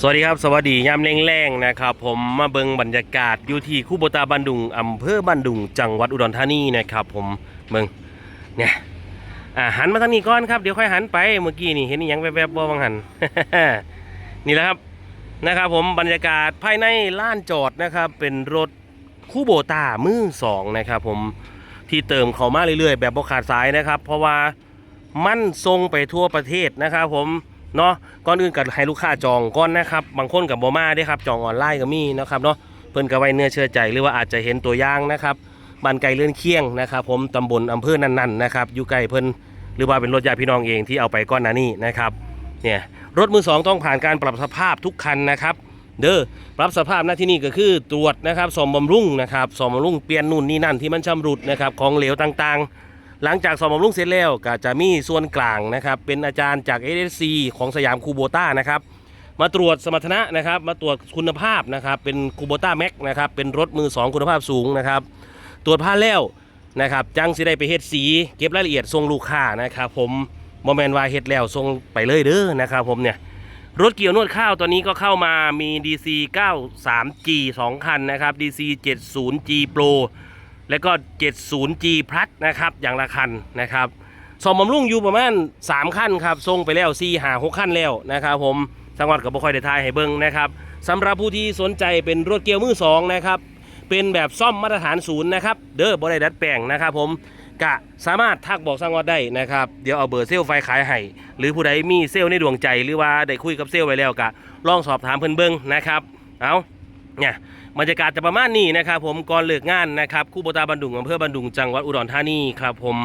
สวัสดีครับ สวัสดียามแรงๆนะครับ ผมมาเบิงบรรยากาศอยู่ที่คูโบตาบันดุงอำเภอบันดุง จังหวัดอุดรธานีนะครับ ผมเบิงเนี่ยอ่าหันมาทางนี้ก่อนครับเดี๋ยวค่อยหันไปเมื่อกี้นี่เห็นอหยังแวบๆบ่บางหันนี่แหละครับนะครับผมบรรยากาศภายในลานจอดนะครับเป็นรถคูโบตามือสองนะครับผมที่เติมเข้ามาเรื่อยๆ แบบบ่ขาดสายนะครับ เพราะว่ามันทรงไปทั่วประเทศนะครับผม เนาะก่อนอื่นก็ให้ลูกค้าจองก่อนนะครับ บางคนกับบ่มาเด้ครับจองออนไลน์ก็มีนะครับเนาะเพิ่นก็ไว้เนื้อเชื่อใจหรือว่าอาจจะเห็นตัวอย่างนะครับบ้านไก่เลื่อนเคียงนะครับ ผมตำบลอำเภอนั้นๆนะครับอยู่ใกล้เพิ่นหรือว่าเป็นรถญาติพี่น้องเองที่เอาไปก้อนนานี้นะครับเนี่ยรถมือสองต้องผ่านการปรับสภาพทุกคันนะครับ เด้อปรับสภาพหน้าที่นี่ก็คือตรวจนะครับสมบำรุงนะครับสมบำรุงเปลี่ยนนู่นนี่นั่นที่มันชำรุดนะครับของเหลวต่างๆ หลังจากสมบำรุงเสร็จแล้วก็จะมีส่วนกลางนะครับ เป็นอาจารย์จาก SSC ของสยามคูโบต้านะครับมาตรวจสมรรถนะนะครับ มาตรวจคุณภาพนะครับ เป็นคูโบต้าแม็กนะครับ เป็นรถมือ 2 คุณภาพสูงนะครับ ตรวจผ้าแล้วนะครับ จังสิได้ไปเฮ็ดสี เก็บรายละเอียดส่งลูกค้านะครับผมโมเมนว่าเฮ็ดแล้วส่งไปเลยเด้อนะครับผมเนี่ยรถเกี่ยวนวดข้าวตอนนี้ก็เข้ามามี DC 93G 2 คันนะครับ DC 70G Pro และก็ 70G Plus นะครับอย่างละคันนะครับสมบำรุงอยู่ประมาณ3คันครับส่งไปแล้ว4 5 6คันแล้วนะครับผมสังวัดกับบ่ค่อยได้ทายให้เบิ่งนะครับสำหรับผู้ที่สนใจเป็นรถเกียวมือ2นะครับเป็นแบบซ่อมมาตรฐานศูนย์นะครับเด้อบ่ได้ดัดแปลงนะครับผมกะสามารถทักบอกสังวัดได้นะครับเดี๋ยวเอาเบอร์เซลไฟขายให้หรือผู้ใดมีเซลในดวงใจหรือว่าได้คุยกับเซลไว้แล้วกะลองสอบถามเพิ่นเบิ่งนะครับเอา เนี่ยบรรยากาศจะประมาณนี้นะครับผมก่อนเลิกงานนะครับคู่โบตาบันดุงอำเภอบันดุงจังหวัดอุดรธานีครับผม